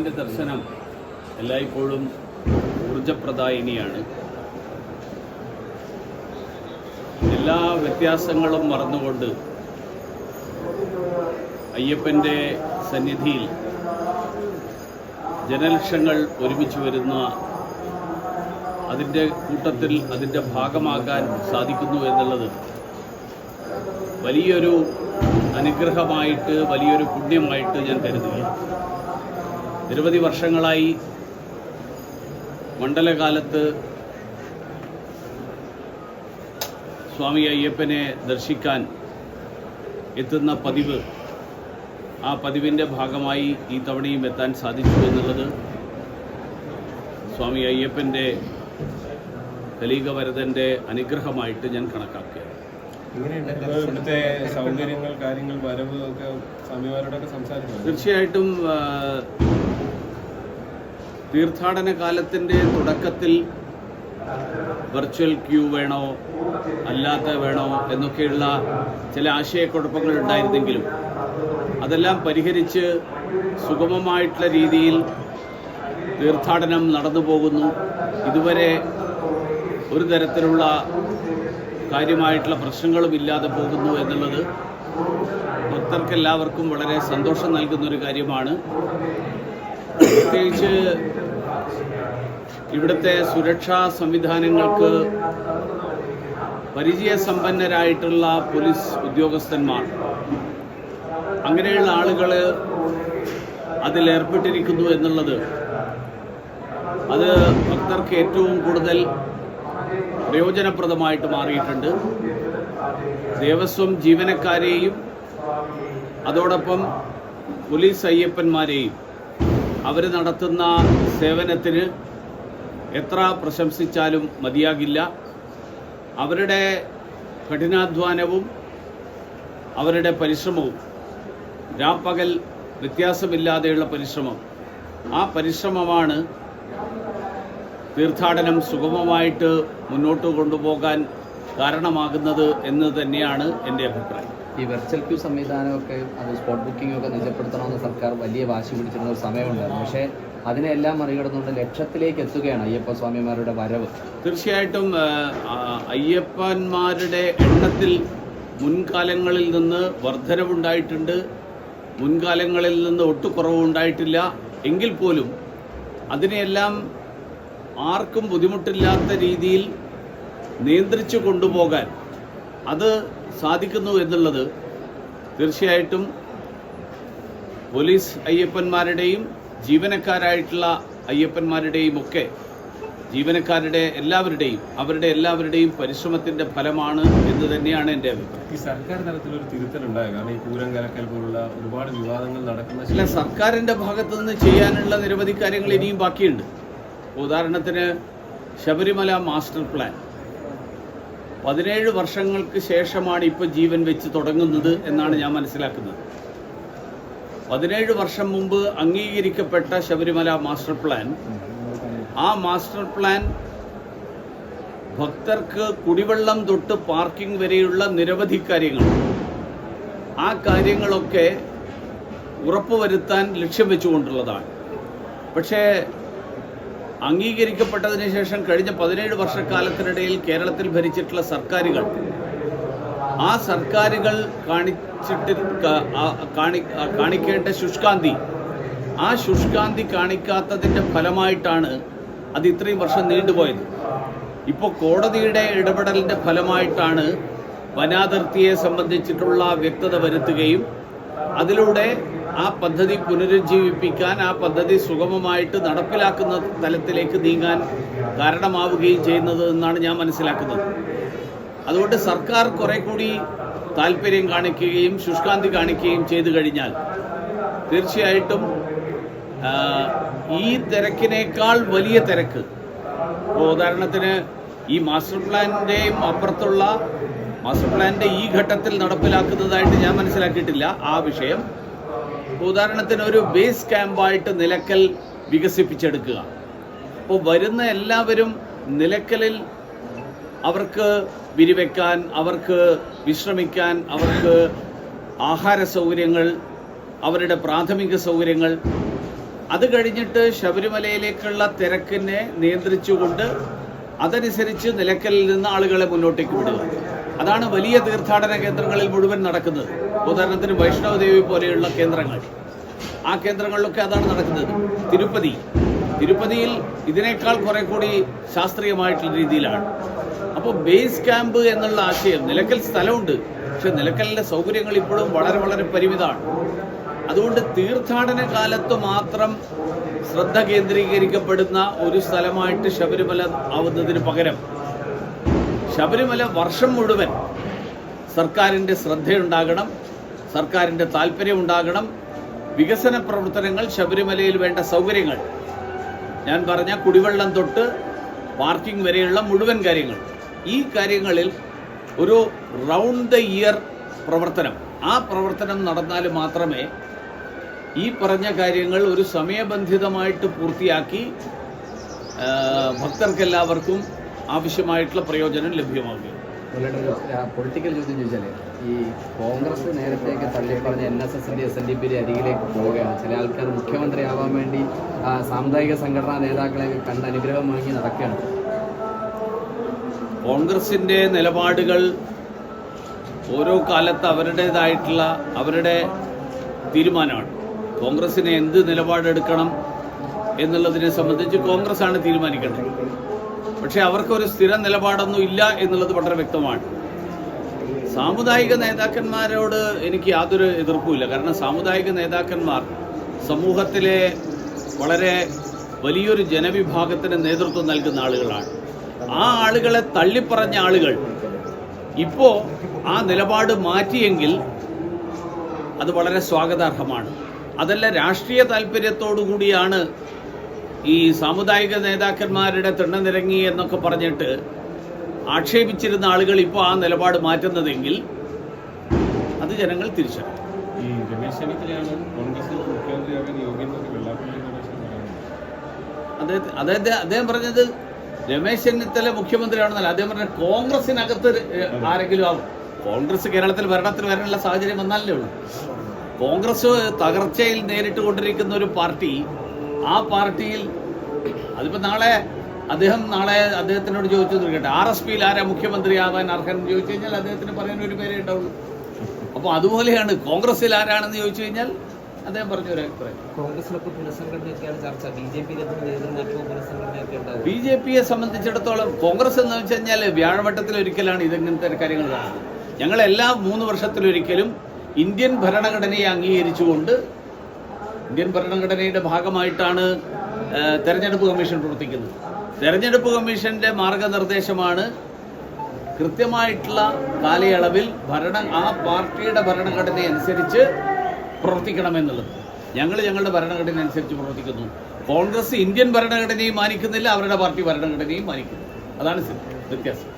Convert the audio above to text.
ഭഗവാന്റെ ദർശനം എല്ലായ്പ്പോഴും ഊർജപ്രദായിനിയാണ്. എല്ലാ വ്യത്യാസങ്ങളും മറന്നുകൊണ്ട് അയ്യപ്പന്റെ സന്നിധിയിൽ ജനലക്ഷങ്ങൾ ഒരുമിച്ച് വരുന്ന അതിന്റെ കൂട്ടത്തിൽ അതിന്റെ ഭാഗമാകാൻ സാധിക്കുന്നു എന്നുള്ളത് വലിയൊരു അനുഗ്രഹമായിട്ട് വലിയൊരു പുണ്യമായിട്ട് ഞാൻ കരുതുകയാണ് നിരവധി വർഷങ്ങളായി മണ്ഡലകാലത്ത് സ്വാമി അയ്യപ്പനെ ദർശിക്കാൻ എത്തുന്ന പതിവ് ആ പതിവിന്റെ ഭാഗമായി ഈ തവണയും എത്താൻ സാധിച്ചു എന്നുള്ളത് സ്വാമി അയ്യപ്പന്റെ കലീകവരതന്റെ അനുഗ്രഹമായിട്ട് ഞാൻ എങ്ങനെയുണ്ട് ഇവിടുത്തെ സൗകര്യങ്ങൾ കാര്യങ്ങൾ വരവ് ഒക്കെ സ്വാമിമാരോടൊക്കെ തീർച്ചയായിട്ടും തീർത്ഥാടന കാലത്തിന്റെ തുടക്കത്തിൽ വെർച്വൽ ക്യൂ വേണോ അല്ലാത്ത വേണോ എന്നൊക്കെയുള്ള ചില ആശയക്കുഴപ്പങ്ങൾ ഉണ്ടായിരുന്നെങ്കിലും അതെല്ലാം പരിഹരിച്ച് സുഗമമായിട്ടുള്ള രീതിയിൽ തീർത്ഥാടനം നടന്നു പോകുന്നു. ഇതുവരെ ഒരു തരത്തിലുള്ള കാര്യമായിട്ടുള്ള പ്രശ്നങ്ങളും ഇല്ലാതെ പോകുന്നു എന്നുള്ളത് ഭക്തർക്കെല്ലാവർക്കും വളരെ സന്തോഷം നൽകുന്നൊരു കാര്യമാണ്. പ്രത്യേകിച്ച് ഇവിടുത്തെ സുരക്ഷാ സംവിധാനങ്ങൾക്ക് പരിചയസമ്പന്നരായിട്ടുള്ള പോലീസ് ഉദ്യോഗസ്ഥന്മാർ അങ്ങനെയുള്ള ആളുകൾ അതിലേർപ്പെട്ടിരിക്കുന്നു എന്നുള്ളത് അത് ഭക്തർക്ക് ഏറ്റവും കൂടുതൽ പ്രയോജനപ്രദമായിട്ട് മാറിയിട്ടുണ്ട്. ദേവസ്വം ജീവനക്കാരെയും അതോടൊപ്പം പോലീസ് അയ്യപ്പന്മാരെയും അവർ നടത്തുന്ന സേവനത്തിന് എത്ര പ്രശംസിച്ചാലും മതിയാകില്ല. അവരുടെ കഠിനാധ്വാനവും അവരുടെ പരിശ്രമവും രാപ്പകൽ വ്യത്യാസമില്ലാതെയുള്ള പരിശ്രമം ആ പരിശ്രമമാണ് തീർത്ഥാടനം സുഗമമായിട്ട് മുന്നോട്ട് കൊണ്ടുപോകാൻ കാരണമാകുന്നത് എന്ന് തന്നെയാണ് എന്റെ അഭിപ്രായം. ഈ വെർച്വൽ ക്യൂ സംവിധാനമൊക്കെ അത് സ്പോട്ട് ബുക്കിംഗ് ഒക്കെ നിജപ്പെടുത്തണമെന്ന് സർക്കാർ വലിയ വാശി പിടിച്ചിരുന്ന ഒരു സമയമുണ്ടായിരുന്നു. പക്ഷേ അതിനെല്ലാം മറികടന്നുകൊണ്ട് ലക്ഷത്തിലേക്ക് എത്തുകയാണ് അയ്യപ്പ സ്വാമിമാരുടെ വരവ്. തീർച്ചയായിട്ടും അയ്യപ്പന്മാരുടെ എണ്ണത്തിൽ മുൻകാലങ്ങളിൽ നിന്ന് വർധനവുണ്ടായിട്ടുണ്ട്. മുൻകാലങ്ങളിൽ നിന്ന് ഒട്ടുകുറവുണ്ടായിട്ടില്ല. എങ്കിൽ പോലും അതിനെയെല്ലാം ആർക്കും ബുദ്ധിമുട്ടില്ലാത്ത രീതിയിൽ നിയന്ത്രിച്ചു കൊണ്ടുപോകാൻ അത് സാധിക്കുന്നു എന്നുള്ളത് തീർച്ചയായിട്ടും പോലീസ് അയ്യപ്പന്മാരുടെയും ജീവനക്കാരായിട്ടുള്ള അയ്യപ്പന്മാരുടെയും ഒക്കെ ജീവനക്കാരുടെ എല്ലാവരുടെയും അവരുടെ എല്ലാവരുടെയും പരിശ്രമത്തിന്റെ ഫലമാണ് എന്ന് തന്നെയാണ് എന്റെ അഭിപ്രായം. ഈ സർക്കാർ തിരുത്തലുണ്ടായോ കാരണം ഈ പൂരം കലക്കൽ പോലുള്ള ഒരുപാട് വിവാദങ്ങൾ നടക്കുന്ന അല്ല സർക്കാരിന്റെ ഭാഗത്തു നിന്ന് ചെയ്യാനുള്ള നിരവധി കാര്യങ്ങൾ ഇനിയും ബാക്കിയുണ്ട്. ഉദാഹരണത്തിന് ശബരിമല മാസ്റ്റർ പ്ലാൻ. പതിനേഴ് വർഷങ്ങൾക്ക് ശേഷമാണ് ഇപ്പോൾ ജീവൻ വെച്ച് തുടങ്ങുന്നത് എന്നാണ് ഞാൻ മനസ്സിലാക്കുന്നത്. പതിനേഴ് വർഷം മുമ്പ് അംഗീകരിക്കപ്പെട്ട ശബരിമല മാസ്റ്റർ പ്ലാൻ ആ മാസ്റ്റർ പ്ലാൻ ഭക്തർക്ക് കുടിവെള്ളം തൊട്ട് പാർക്കിംഗ് വരെയുള്ള നിരവധി കാര്യങ്ങൾ. ആ കാര്യങ്ങളൊക്കെ ഉറപ്പുവരുത്താൻ ലക്ഷ്യം വെച്ചുകൊണ്ടുള്ളതാണ്. പക്ഷേ അംഗീകരിക്കപ്പെട്ടതിന് ശേഷം കഴിഞ്ഞ പതിനേഴ് വർഷക്കാലത്തിനിടയിൽ കേരളത്തിൽ ഭരിച്ചിട്ടുള്ള സർക്കാരുകൾ ആ സർക്കാരുകൾ കാണിച്ചിട്ട് കാണി കാണിക്കേണ്ട ശുഷ്കാന്തി ആ ശുഷ്കാന്തി കാണിക്കാത്തതിന്റെ ഫലമായിട്ടാണ് അത് ഇത്രയും വർഷം നീണ്ടുപോയത്. ഇപ്പോൾ കോടതിയുടെ ഇടപെടലിന്റെ ഫലമായിട്ടാണ് വനാതിർത്തിയെ സംബന്ധിച്ചിട്ടുള്ള വ്യക്തത വരുത്തുകയും അതിലൂടെ ആ പദ്ധതി പുനരുജ്ജീവിപ്പിക്കാൻ ആ പദ്ധതി സുഗമമായിട്ട് നടപ്പിലാക്കുന്ന തലത്തിലേക്ക് നീങ്ങാൻ കാരണമാവുകയും ചെയ്യുന്നത് എന്നാണ് ഞാൻ മനസ്സിലാക്കുന്നത്. അതുകൊണ്ട് സർക്കാർ കുറെ കൂടി താല്പര്യം കാണിക്കുകയും ശുഷ്കാന്തി കാണിക്കുകയും ചെയ്തു കഴിഞ്ഞാൽ തീർച്ചയായിട്ടും ഈ തിരക്കിനേക്കാൾ വലിയ തിരക്ക് ഇപ്പോൾ ഉദാഹരണത്തിന് ഈ മാസ്റ്റർ പ്ലാനിന്റെയും അപ്പുറത്തുള്ള മാസ്റ്റർ പ്ലാനിന്റെ ഈ ഘട്ടത്തിൽ നടപ്പിലാക്കുന്നതായിട്ട് ഞാൻ മനസ്സിലാക്കിയിട്ടില്ല. ആ വിഷയം ഉദാഹരണത്തിന് ഒരു ബേസ് ക്യാമ്പായിട്ട് നിലക്കൽ വികസിപ്പിച്ചെടുക്കുക. അപ്പോൾ വരുന്ന എല്ലാവരും നിലക്കലിൽ അവർക്ക് വിരിവെക്കാൻ അവർക്ക് വിശ്രമിക്കാൻ അവർക്ക് ആഹാര സൗകര്യങ്ങൾ അവരുടെ പ്രാഥമിക സൗകര്യങ്ങൾ അത് കഴിഞ്ഞിട്ട് ശബരിമലയിലേക്കുള്ള തിരക്കിനെ നിയന്ത്രിച്ചുകൊണ്ട് അതനുസരിച്ച് നിലക്കലിൽ നിന്ന് ആളുകളെ മുന്നോട്ടേക്ക് വിടുക. അതാണ് വലിയ തീർത്ഥാടന കേന്ദ്രങ്ങളിൽ മുഴുവൻ നടക്കുന്നത്. ഉദാഹരണത്തിന് വൈഷ്ണവദേവി പോലെയുള്ള കേന്ദ്രങ്ങൾ. ആ കേന്ദ്രങ്ങളിലൊക്കെ അതാണ് നടക്കുന്നത്. തിരുപ്പതി. തിരുപ്പതിയിൽ ഇതിനേക്കാൾ കുറെ കൂടി ശാസ്ത്രീയമായിട്ടുള്ള രീതിയിലാണ്. അപ്പോൾ ബേസ് ക്യാമ്പ് എന്നുള്ള ആശയം നിലക്കൽ സ്ഥലമുണ്ട്. പക്ഷെ നിലക്കലിന്റെ സൗകര്യങ്ങൾ ഇപ്പോഴും വളരെ വളരെ പരിമിതമാണ്. അതുകൊണ്ട് തീർത്ഥാടന കാലത്ത് മാത്രം ശ്രദ്ധ കേന്ദ്രീകരിക്കപ്പെടുന്ന ഒരു സ്ഥലമായിട്ട് ശബരിമല ആവുന്നതിന് പകരം ശബരിമല വർഷം മുഴുവൻ സർക്കാരിന്റെ ശ്രദ്ധയുണ്ടാകണം സർക്കാരിന്റെ താല്പര്യം ഉണ്ടാകണം വികസന പ്രവർത്തനങ്ങൾ ശബരിമലയിൽ വേണ്ട സൗകര്യങ്ങൾ. ഞാൻ പറഞ്ഞ കുടിവെള്ളം തൊട്ട് പാർക്കിംഗ് വരെയുള്ള മുഴുവൻ കാര്യങ്ങൾ. ഈ കാര്യങ്ങളിൽ ഒരു റൗണ്ട് ദ ഇയർ പ്രവർത്തനം. ആ പ്രവർത്തനം നടന്നാൽ മാത്രമേ ഈ പറഞ്ഞ കാര്യങ്ങൾ ഒരു സമയബന്ധിതമായിട്ട് പൂർത്തിയാക്കി ഭക്തർക്കെല്ലാവർക്കും ആവശ്യമായിട്ടുള്ള പ്രയോജനം ഒരു പൊളിറ്റിക്കൽ ചോദ്യം ചോദിച്ചാൽ ഈ കോൺഗ്രസ് നേരത്തെയൊക്കെ തള്ളിപ്പറഞ്ഞ എൻ എസ് എസിന്റെ എസ് എൻ ഡി പിയുടെ അരികിലേക്ക് പോവുകയാണ്. ചില ആൾക്കാർ മുഖ്യമന്ത്രിയാവാൻ വേണ്ടി ആ, സാമുദായിക സംഘടനാ നേതാക്കളെ കണ്ട് അനുഗ്രഹം വാങ്ങി നടക്കുകയാണ്. കോൺഗ്രസിന്റെ നിലപാടുകൾ ഓരോ കാലത്ത് അവരുടേതായിട്ടുള്ള അവരുടെ തീരുമാനമാണ്. കോൺഗ്രസിന് എന്ത് നിലപാടെടുക്കണം എന്നുള്ളതിനെ സംബന്ധിച്ച് കോൺഗ്രസ് ആണ് തീരുമാനിക്കേണ്ടത്. പക്ഷേ അവർക്കൊരു സ്ഥിര നിലപാടൊന്നും ഇല്ല എന്നുള്ളത് വളരെ വ്യക്തമാണ്. സാമുദായിക നേതാക്കന്മാരോട് എനിക്ക് യാതൊരു എതിർപ്പുമില്ല കാരണം സാമുദായിക നേതാക്കന്മാർ സമൂഹത്തിലെ വളരെ വലിയൊരു ജനവിഭാഗത്തിന് നേതൃത്വം നൽകുന്ന ആളുകളാണ്. ആ ആളുകളെ തള്ളിപ്പറഞ്ഞ ആളുകൾ ഇപ്പോൾ ആ നിലപാട് മാറ്റിയെങ്കിൽ അത് വളരെ സ്വാഗതാർഹമാണ്. അതല്ല രാഷ്ട്രീയ താല്പര്യത്തോടു കൂടിയാണ് ഈ സാമുദായിക നേതാക്കന്മാരുടെ തിണ്ണനിരങ്ങി എന്നൊക്കെ പറഞ്ഞിട്ട് ആക്ഷേപിച്ചിരുന്ന ആളുകൾ ഇപ്പോൾ ആ നിലപാട് മാറ്റുന്നതെങ്കിൽ അത് ജനങ്ങൾ തിരിച്ചറിയും. അദ്ദേഹത്തെ അദ്ദേഹത്തെ അദ്ദേഹം പറഞ്ഞത് രമേശ് ചെന്നിത്തല മുഖ്യമന്ത്രിയാണെന്നല്ല അദ്ദേഹം പറഞ്ഞ കോൺഗ്രസിനകത്ത് ആരെങ്കിലും ആവും. കോൺഗ്രസ് കേരളത്തിൽ ഭരണത്തിൽ വരാനുള്ള സാഹചര്യം വന്നാലേ ഉള്ളൂ. കോൺഗ്രസ് തകർച്ചയിൽ നേരിട്ട് കൊണ്ടിരിക്കുന്ന ഒരു പാർട്ടി ആ പാർട്ടിയിൽ അതിപ്പോ നാളെ അദ്ദേഹം നാളെ അദ്ദേഹത്തിനോട് ചോദിച്ചു തീർക്കട്ടെ ആർ എസ് പിയിൽ ആരാ മുഖ്യമന്ത്രിയാവാൻ അർഹൻ ചോദിച്ചു കഴിഞ്ഞാൽ അദ്ദേഹത്തിന് പറയാൻ ഒരു പേരേ ഉണ്ടാവുള്ളൂ. അപ്പോൾ അതുപോലെയാണ് കോൺഗ്രസിൽ ആരാണെന്ന് ചോദിച്ചു കഴിഞ്ഞാൽ അദ്ദേഹം പറഞ്ഞ ഒരു അഭിപ്രായം. കോൺഗ്രസിലൊക്കെ പുനഃസംഘടനയൊക്കെയാണ് ചർച്ച. ബി ജെ പുനഃസംഘടനയൊക്കെ ബി പിയെ സംബന്ധിച്ചിടത്തോളം കോൺഗ്രസ് എന്ന് വെച്ച് കഴിഞ്ഞാൽ വ്യാഴവട്ടത്തിൽ ഒരിക്കലാണ് ഇതങ്ങനത്തെ കാര്യങ്ങൾ കാണുന്നത്. ഞങ്ങൾ എല്ലാ മൂന്ന് വർഷത്തിലൊരിക്കലും ഇന്ത്യൻ ഭരണഘടനയെ അംഗീകരിച്ചുകൊണ്ട് ഇന്ത്യൻ ഭരണഘടനയുടെ ഭാഗമായിട്ടാണ് തെരഞ്ഞെടുപ്പ് കമ്മീഷൻ പ്രവർത്തിക്കുന്നത്. തെരഞ്ഞെടുപ്പ് കമ്മീഷന്റെ മാർഗനിർദ്ദേശമാണ് കൃത്യമായിട്ടുള്ള കാലയളവിൽ ഭരണ ആ പാർട്ടിയുടെ ഭരണഘടന അനുസരിച്ച് പ്രവർത്തിക്കണമെന്നുള്ളത്. ഞങ്ങൾ ഞങ്ങളുടെ ഭരണഘടന അനുസരിച്ച് പ്രവർത്തിക്കുന്നു. കോൺഗ്രസ് ഇന്ത്യൻ ഭരണഘടനയും മാനിക്കുന്നില്ല അവരുടെ പാർട്ടി ഭരണഘടനയും മാനിക്കുന്നു. അതാണ് വ്യത്യാസം.